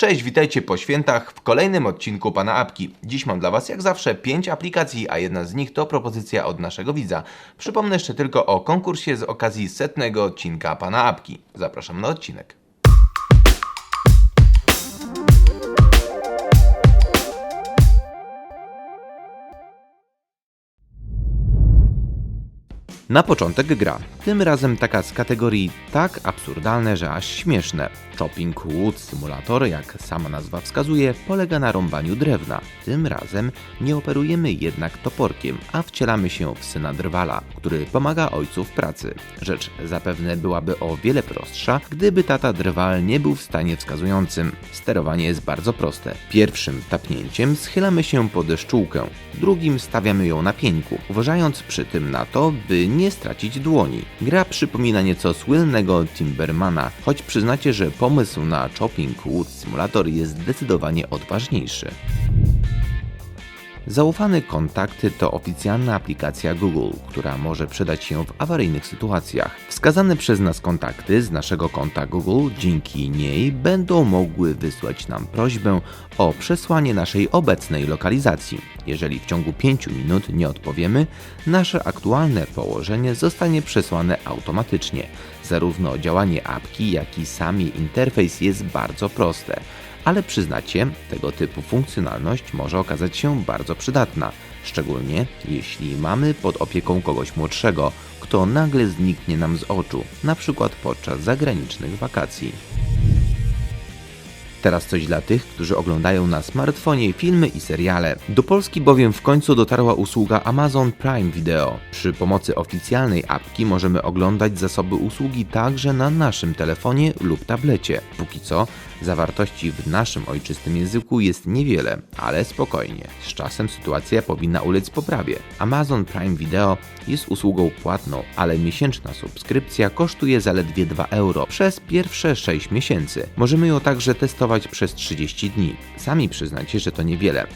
Cześć, witajcie po świętach w kolejnym odcinku Pana Apki. Dziś mam dla Was jak zawsze 5 aplikacji, a jedna z nich to propozycja od naszego widza. Przypomnę jeszcze tylko o konkursie z okazji setnego odcinka Pana Apki. Zapraszam na odcinek. Na początek gra. Tym razem taka z kategorii tak absurdalne, że aż śmieszne. Chopping Wood Simulator, jak sama nazwa wskazuje, polega na rąbaniu drewna. Tym razem nie operujemy jednak toporkiem, a wcielamy się w syna drwala, który pomaga ojcu w pracy. Rzecz zapewne byłaby o wiele prostsza, gdyby tata drwal nie był w stanie wskazującym. Sterowanie jest bardzo proste. Pierwszym tapnięciem schylamy się po deszczułkę, drugim stawiamy ją na pieńku, uważając przy tym na to, by nie stracić dłoni. Gra przypomina nieco słynnego Timbermana, choć przyznacie, że pomysł na Chopping Wood Simulator jest zdecydowanie odważniejszy. Zaufane kontakty to oficjalna aplikacja Google, która może przydać się w awaryjnych sytuacjach. Wskazane przez nas kontakty z naszego konta Google dzięki niej będą mogły wysłać nam prośbę o przesłanie naszej obecnej lokalizacji. Jeżeli w ciągu 5 minut nie odpowiemy, nasze aktualne położenie zostanie przesłane automatycznie. Zarówno działanie apki, jak i sam jej interfejs jest bardzo proste ale przyznacie, tego typu funkcjonalność może okazać się bardzo przydatna, szczególnie jeśli mamy pod opieką kogoś młodszego, kto nagle zniknie nam z oczu, na przykład podczas zagranicznych wakacji. Teraz coś dla tych, którzy oglądają na smartfonie filmy i seriale. Do Polski bowiem w końcu dotarła usługa Amazon Prime Video. Przy pomocy oficjalnej apki możemy oglądać zasoby usługi także na naszym telefonie lub tablecie. Póki co zawartości w naszym ojczystym języku jest niewiele, ale spokojnie. Z czasem sytuacja powinna ulec poprawie. Amazon Prime Video jest usługą płatną, ale miesięczna subskrypcja kosztuje zaledwie 2 euro przez pierwsze 6 miesięcy. Możemy ją także testować przez 30 dni. Sami przyznacie, że to niewiele.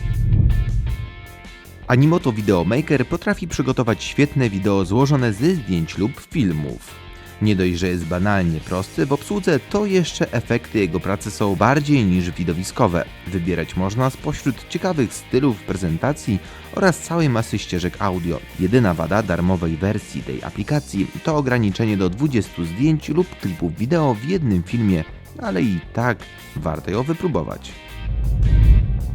Animoto Video Maker potrafi przygotować świetne wideo złożone ze zdjęć lub filmów. Nie dość, że jest banalnie prosty w obsłudze, to jeszcze efekty jego pracy są bardziej niż widowiskowe. Wybierać można spośród ciekawych stylów prezentacji oraz całej masy ścieżek audio. Jedyna wada darmowej wersji tej aplikacji to ograniczenie do 20 zdjęć lub klipów wideo w jednym filmie, ale i tak warto ją wypróbować.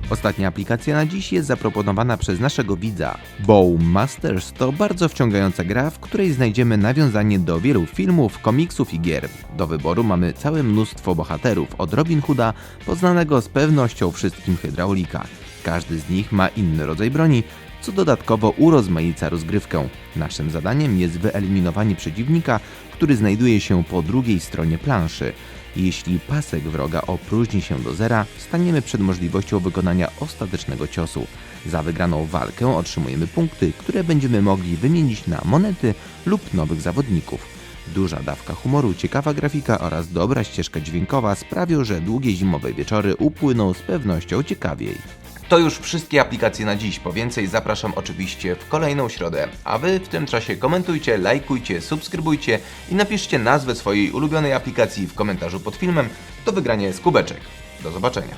Ostatnia aplikacja na dziś jest zaproponowana przez naszego widza. Bow Masters to bardzo wciągająca gra, w której znajdziemy nawiązanie do wielu filmów, komiksów i gier. Do wyboru mamy całe mnóstwo bohaterów, od Robin Hooda, poznanego z pewnością wszystkim hydraulika. Każdy z nich ma inny rodzaj broni, co dodatkowo urozmaica rozgrywkę. Naszym zadaniem jest wyeliminowanie przeciwnika, który znajduje się po drugiej stronie planszy. Jeśli pasek wroga opróżni się do zera, staniemy przed możliwością wykonania ostatecznego ciosu. Za wygraną walkę otrzymujemy punkty, które będziemy mogli wymienić na monety lub nowych zawodników. Duża dawka humoru, ciekawa grafika oraz dobra ścieżka dźwiękowa sprawią, że długie zimowe wieczory upłyną z pewnością ciekawiej. To już wszystkie aplikacje na dziś. Po więcej zapraszam oczywiście w kolejną środę. A Wy w tym czasie komentujcie, lajkujcie, subskrybujcie i napiszcie nazwę swojej ulubionej aplikacji w komentarzu pod filmem. Do wygrania jest kubeczek. Do zobaczenia.